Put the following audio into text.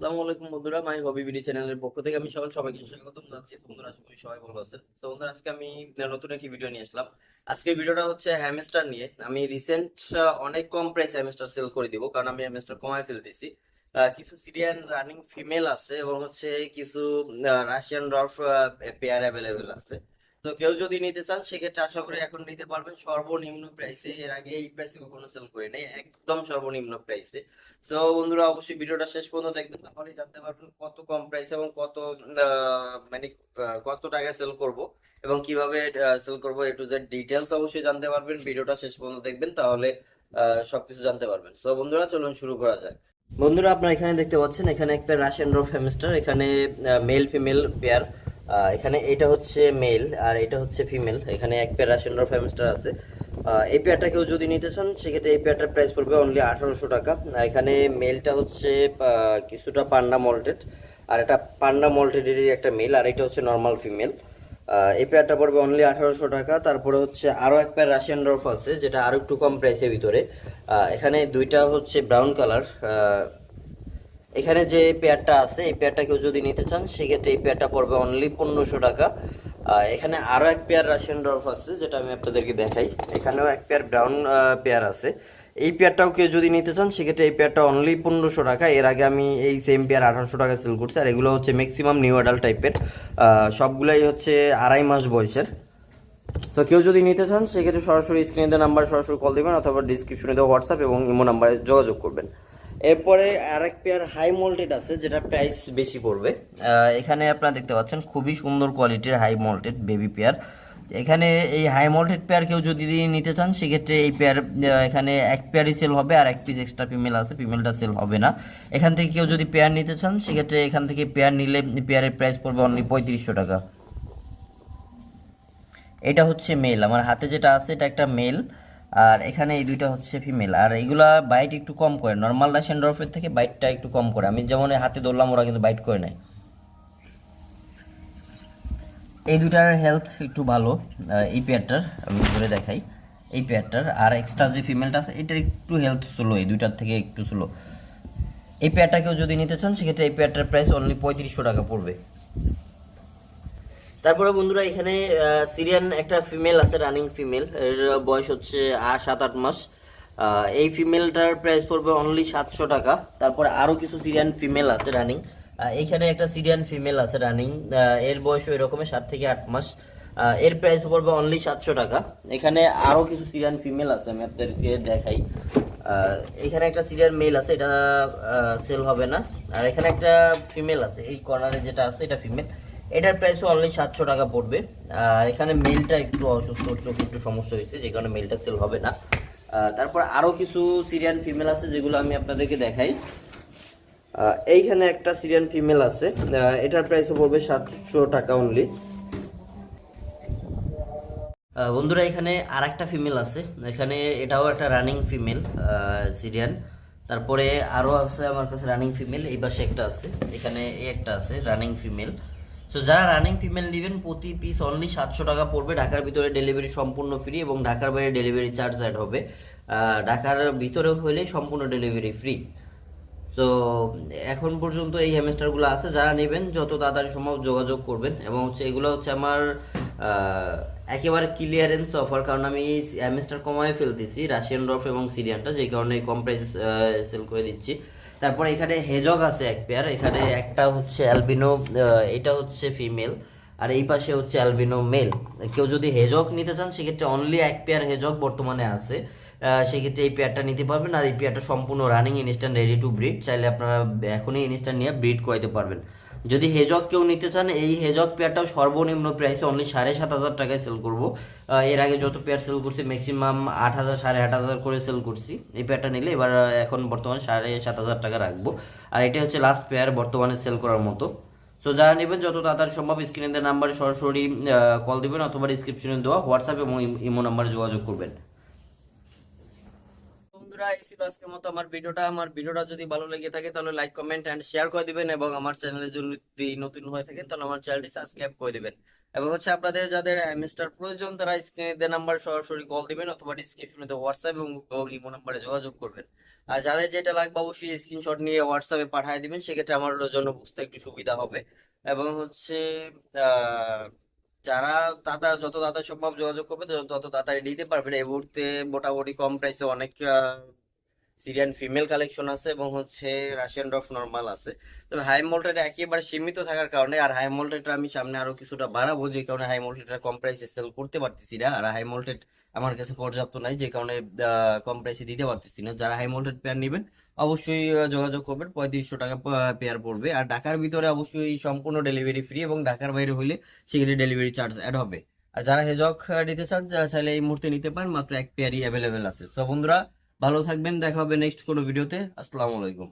আসসালামু আলাইকুম বন্ধুরা মাই হবি বিডি চ্যানেলের পক্ষ থেকে আমি সবাই সবাইকে স্বাগতম জানাচ্ছি। বন্ধুরা আশা করি সবাই ভালো আছেন। তো বন্ধুরা আজকে আমি নতুন একটি ভিডিও নিয়ে আসলাম। ভিডিওটা হচ্ছে হ্যামস্টার নিয়ে। আমি রিসেন্ট অনেক কম প্রাইসে হ্যামস্টার সেল করে দিব কারণ আমি হ্যামস্টার কমায় ফেলতেছি আহ, কিছু সিরিয়ান রানিং ফিমেল আছে এবং হচ্ছে কিছু রাশিয়ান ডর্ফ পেয়ার অ্যাভেলেবেল আছে। তো কেউ যদি নিতে চান, সেক্ষেত্রে আশা করি এখন নিতে পারবেন। সর্বনিম্ন প্রাইসে এর আগে এই প্রাইসে কখনো সেল করি নাই, একদম সর্বনিম্ন প্রাইসে তো বন্ধুরা, অবশ্যই ভিডিওটা শেষ পর্যন্ত দেখবেন, তাহলেই জানতে পারবেন কত কম প্রাইস এবং কত মানে কত টাকায় সেল করব এবং কীভাবে সেল করব এ টু জেড ডিটেলস অবশ্যই জানতে পারবেন। ভিডিওটা শেষ পর্যন্ত দেখবেন, তাহলে সবকিছু জানতে পারবেন। তো বন্ধুরা, চলুন শুরু করা যাক। বন্ধুরা, আপনারা এখানে দেখতে পাচ্ছেন, এখানে একটা রাশিয়ান ড্রপ হ্যামস্টার এখানে মেল ফিমেল পেয়ার এখানে এটা হচ্ছে মেল আর এটা হচ্ছে ফিমেল এখানে এক পেয়ার রাশিয়ান ড্রপ হ্যামস্টার আছে। এই পেয়ারটা কেউ যদি নিতে চান, সেক্ষেত্রে এই পেয়ারটার প্রাইস পড়বে অনলি আঠারোশো টাকা। এখানে মেলটা হচ্ছে কিছুটা পান্ডা মল্টেড আর এটা পান্ডা মল্টেডেরই একটা মেল আর এটা হচ্ছে নর্মাল ফিমেল এই পেয়ারটা পড়বে অনলি আঠারোশো টাকা। তারপরে হচ্ছে আরও এক পেয়ার রাশিয়ান ড্রফ আছে, যেটা আরও একটু কম প্রাইসের ভিতরে। এখানে দুইটা হচ্ছে ব্রাউন কালার এখানে যে পেয়ারটা আছে, এই পেয়ারটা কেউ যদি নিতে চান, সেক্ষেত্রে এই পেয়ারটা পড়বে অনলি পনেরোশো টাকা। এখানে আরও এক পেয়ার রাশিয়ান ড্রফ আছে, যেটা আমি আপনাদেরকে দেখাই। এখানেও এক পেয়ার ব্রাউন পেয়ার আছে। এই পেয়ারটাও কেউ যদি নিতে চান, সেক্ষেত্রে এই পেয়ারটা অনলি পনেরোশো টাকা। এর আগে আমি এই সেম পেয়ার আঠারোশো টাকা সেল করছি, আর এগুলো হচ্ছে ম্যাক্সিমাম নিউ অ্যাডাল্ট টাইপের সবগুলাই হচ্ছে আড়াই মাস বয়সের। তো কেউ যদি নিতে চান, সেক্ষেত্রে সরাসরি স্ক্রিনে নাম্বার সরাসরি কল দিবেন, অথবা ডিসক্রিপশনে দেওয়া হোয়াটসঅ্যাপ এবং ইমো নাম্বারে যোগাযোগ করবেন। এরপরে আরেক পেয়ার হাই মোল্টেড আছে, যেটা প্রাইস বেশি পড়বে। এখানে আপনারা দেখতে পাচ্ছেন খুবই সুন্দর কোয়ালিটির হাই মোল্টেড বেবি পেয়ার এখানে এই হাই মোল্টেড পেয়ার কেউ যদি নিতে চান, সেক্ষেত্রে এই পেয়ার এখানে এক পেয়ারই সেল হবে আর এক পিস এক্সট্রা ফিমেল আছে ফিমেলটা সেল হবে না। এখান থেকে কেউ যদি পেয়ার নিতে চান, সেক্ষেত্রে এখান থেকে পেয়ার নিলে পেয়ারের প্রাইস পড়বে অনলি পঁয়ত্রিশশো টাকা। এটা হচ্ছে মেল আমার হাতে যেটা আছে, এটা একটা মেল আর এখানে এই দুইটা হচ্ছে ফিমেল আর এগুলা বাইট একটু কম করে। নর্মাল রাশিয়ান ডরফের থেকে বাইটটা একটু কম করে। আমি যেমন হাতে ধরলাম, ওরা কিন্তু বাইট করে নাই। এই দুইটার হেলথ একটু ভালো। এই পেয়ারটার আমি ধরে দেখাই। এই পেয়ারটার আর এক্সট্রা যে ফিমেলটা আছে, এটার একটু হেলথ স্লো এই দুইটার থেকে একটু স্লো এই পেয়ারটা কেউ যদি নিতে চান, সেক্ষেত্রে এই পেয়ারটার প্রাইস অনলি পঁয়ত্রিশশো টাকা পড়বে। তারপরে বন্ধুরা এখানে সিরিয়ান একটা ফিমেল আছে রানিং ফিমেল এর বয়স হচ্ছে সাত আট মাস। এই ফিমেলটার প্রাইস পড়বে অনলি সাতশো টাকা। তারপরে আরও কিছু সিরিয়ান ফিমেল আছে রানিং এখানে একটা সিরিয়ান ফিমেল আছে রানিং এর বয়স ওই রকমের সাত থেকে আট মাস। এর প্রাইস পড়বে অনলি সাতশো টাকা। এখানে আরও কিছু সিরিয়ান ফিমেল আছে, আমি আপনাদেরকে দেখাই। এখানে একটা সিরিয়াল মেল আছে, এটা সেল হবে না। আর এখানে একটা ফিমেল আছে, এই কর্নারে যেটা আছে, এটা ফিমেল এটার প্রাইসও অনলি সাতশো টাকা পড়বে। আর এখানে মেলটা একটু অসুস্থ, চোখে একটু সমস্যা হয়েছে, যে কারণে মেলটা সেল হবে না। তারপর আরও কিছু সিরিয়ান ফিমেল আছে যেগুলো আমি আপনাদেরকে দেখাই। এইখানে একটা সিরিয়ান ফিমেল আছে। এটার প্রাইসও পড়বে সাতশো টাকা অনলি বন্ধুরা, এখানে আর একটা ফিমেল আছে। এখানে এটাও একটা রানিং ফিমেল সিরিয়ান তারপরে আরও আছে আমার কাছে রানিং ফিমেল এই পাশে একটা আছে। এখানে এই একটা আছে রানিং ফিমেল সো যারা রানিং ফিমেল নেবেন, প্রতি পিস অনলি সাতশো টাকা পড়বে। ঢাকার ভিতরে ডেলিভারি সম্পূর্ণ ফ্রি এবং ঢাকার বাইরে ডেলিভারি চার্জ অ্যাড হবে। ঢাকার ভিতরে হলে সম্পূর্ণ ডেলিভারি ফ্রি তো এখন পর্যন্ত এই হ্যামস্টারগুলো আছে। যারা নেবেন, যত তাড়াতাড়ি সম্ভব যোগাযোগ করবেন। এবং হচ্ছে এগুলো হচ্ছে আমার একেবারে ক্লিয়ারেন্স অফার কারণ আমি এই হ্যামস্টার কমায় ফেলতেছি রাশিয়ান ড্রফ এবং সিরিয়ানটা যে কারণে কম প্রাইসে সেল করে দিচ্ছি। তারপর এখানে হেজগ আছে এক পেয়ার এখানে একটা হচ্ছে অ্যালবিনো এটা হচ্ছে ফিমেল আর এই পাশে হচ্ছে অ্যালবিনো মেল কেউ যদি হেজক নিতে চান, সেক্ষেত্রে অনলি এক পেয়ার হেজক বর্তমানে আছে। সেক্ষেত্রে এই পেয়ারটা নিতে পারবেন, আর এই পেয়ারটা সম্পূর্ণ running instant ready to breed চাইলে আপনারা এখনই ইনস্ট্যান্ট নিয়ে ব্রিড করাইতে পারবেন। যদি হেজক কেউ নিতে চান, এই হেজক পেয়ারটাও সর্বনিম্ন প্রাইসে অনলি সাড়ে সাত হাজার টাকায় সেল করব। এর আগে যত পেয়ার সেল করছি ম্যাক্সিমাম আট হাজার, সাড়ে আট হাজার করে সেল করছি। এই পেয়ারটা নিলে এবার এখন বর্তমানে সাড়ে সাত হাজার টাকা রাখব। আর এটা হচ্ছে লাস্ট পেয়ার বর্তমানে সেল করার মতো। সো যারা নেবেন, যত তাড়াতাড়ি সম্ভব স্ক্রিনে নাম্বারে সরাসরি কল দিবেন অথবা ডিসক্রিপশনে দেওয়া হোয়াটসঅ্যাপ এবং ইমো নাম্বারে যোগাযোগ করবেন। বন্ধুরা, এই ছিল আজকের মতো আমার ভিডিওটা। আমার ভিডিওটা যদি ভালো লেগে থাকে, তাহলে লাইক কমেন্ট এন্ড শেয়ার করে দিবেন এবং আমার চ্যানেলে যদি নতুন হয়ে থাকে, তাহলে আমার চ্যানেলটি সাবস্ক্রাইব করে দিবেন। এবং হচ্ছে আপনাদের যাদের মিস্টার প্রয়োজন, তারা স্ক্রিনে দেওয়া নাম্বার সরাসরি কল দিবেন অথবা ডিসক্রিপশনে হোয়াটসঅ্যাপ এবং ইমো নাম্বারে যোগাযোগ করবেন। আর যাদের যেটা লাগবে, অবশ্যই স্ক্রিনশট নিয়ে হোয়াটসঅ্যাপে পাঠিয়ে দিবেন। সেক্ষেত্রে আমার জন্য বুঝতে একটু সুবিধা হবে। এবং হচ্ছে যারা তাড়াতাড়ি যত তাড়াতাড়ি সম্ভব যোগাযোগ করবে, তত তাড়াতাড়ি নিতে পারবেন এই মুহূর্তে মোটামুটি কম প্রাইসে অনেক সিরিয়ান ফিমেল কালেকশন আছে এবং হচ্ছে রাশিয়ান ড্রফ নর্মাল আছে। তবে হাই মোল্টেড একেবারে সীমিত থাকার কারণে আর হাই মোল্টেড আমি সামনে আরও কিছুটা বাড়াবো, যে কারণে হাই মোল্টেড কম প্রাইসে সেল করতে পারতেছি না আর হাই মোল্টেড আমার কাছে পর্যাপ্ত নাই, যে কারণে কম প্রাইসে দিতে পারতেছি না। যারা হাই মোল্টেড পেয়ার নেবেন, অবশ্যই যোগাযোগ করবেন, পঁয়ত্রিশশো টাকা পেয়ার পড়বে। আর ঢাকার ভিতরে অবশ্যই সম্পূর্ণ ডেলিভারি ফ্রি এবং ঢাকার বাইরে হইলে সেক্ষেত্রে ডেলিভারি চার্জ অ্যাড হবে। আর যারা হেজক নিতে চান যারা চাইলে এই মুহূর্তে নিতে পারেন, মাত্র এক পেয়ারই অ্যাভেলেবেল আছে। তো বন্ধুরা ভালো থাকবেন দেখা হবে নেক্সট কোনো ভিডিওতে আসসালামু আলাইকুম।